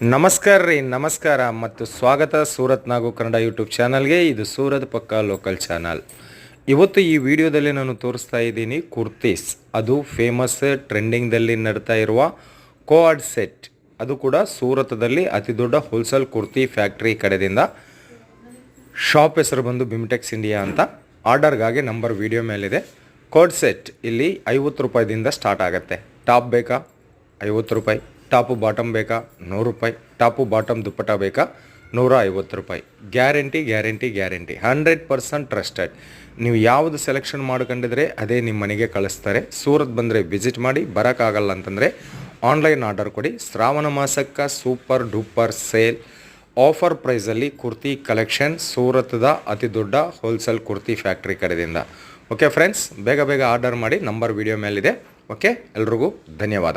ನಮಸ್ಕಾರ ರೀ, ನಮಸ್ಕಾರ ಮತ್ತು ಸ್ವಾಗತ ಸೂರತ್ ನಾಗು ಕನ್ನಡ ಯೂಟ್ಯೂಬ್ ಚಾನಲ್ಗೆ. ಇದು ಸೂರತ್ ಪಕ್ಕ ಲೋಕಲ್ ಚಾನಲ್. ಇವತ್ತು ಈ ವಿಡಿಯೋದಲ್ಲಿ ನಾನು ತೋರಿಸ್ತಾ ಇದ್ದೀನಿ ಕುರ್ತೀಸ್. ಅದು ಫೇಮಸ್ ಟ್ರೆಂಡಿಂಗ್ದಲ್ಲಿ ನಡ್ತಾ ಇರುವ ಕೋಆರ್ಡ್ ಸೆಟ್ ಅದು ಕೂಡ ಸೂರತದಲ್ಲಿ ಅತಿ ದೊಡ್ಡ ಹೋಲ್ಸೇಲ್ ಕುರ್ತಿ ಫ್ಯಾಕ್ಟ್ರಿ ಕಡೆದಿಂದ. ಶಾಪ್ ಹೆಸರು ಬಂದು ಬಿಮ್ಟೆಕ್ಸ್ ಇಂಡಿಯಾ ಅಂತ. ಆರ್ಡರ್ಗಾಗಿ ನಂಬರ್ ವಿಡಿಯೋ ಮೇಲಿದೆ. ಕೋಡ್ ಸೆಟ್ ಇಲ್ಲಿ ಐವತ್ತು ರೂಪಾಯಿದಿಂದ ಸ್ಟಾರ್ಟ್ ಆಗುತ್ತೆ. ಟಾಪ್ ಬೇಕಾ? ಐವತ್ತು ರೂಪಾಯಿ. ಟಾಪು ಬಾಟಮ್ ಬೇಕಾ? ನೂರು ರೂಪಾಯಿ. ಟಾಪು ಬಾಟಮ್ ದುಪ್ಪಟ ಬೇಕಾ? ನೂರ ಐವತ್ತು ರೂಪಾಯಿ. Guarantee guarantee guarantee. Hundred percent trusted. ನೀವು ಯಾವುದು ಸೆಲೆಕ್ಷನ್ ಮಾಡ್ಕೊಂಡಿದ್ರೆ ಅದೇ ನಿಮ್ಮ ಮನೆಗೆ ಕಳಿಸ್ತಾರೆ. ಸೂರತ್ ಬಂದರೆ ವಿಸಿಟ್ ಮಾಡಿ, ಬರೋಕ್ಕಾಗಲ್ಲ ಅಂತಂದರೆ ಆನ್ಲೈನ್ ಆರ್ಡರ್ ಕೊಡಿ. ಶ್ರಾವಣ ಮಾಸಕ್ಕೆ ಸೂಪರ್ ಡೂಪರ್ ಸೇಲ್. ಆಫರ್ ಪ್ರೈಸಲ್ಲಿ ಕುರ್ತಿ ಕಲೆಕ್ಷನ್, ಸೂರತ್ದ ಅತಿ ದೊಡ್ಡ ಹೋಲ್ಸೇಲ್ ಕುರ್ತಿ ಫ್ಯಾಕ್ಟ್ರಿ ಕಡೆದಿಂದ ಓಕೆ ಫ್ರೆಂಡ್ಸ್, ಬೇಗ ಬೇಗ ಆರ್ಡರ್ ಮಾಡಿ, ನಂಬರ್ ವಿಡಿಯೋ ಮೇಲಿದೆ. ಓಕೆ, ಎಲ್ರಿಗೂ ಧನ್ಯವಾದ.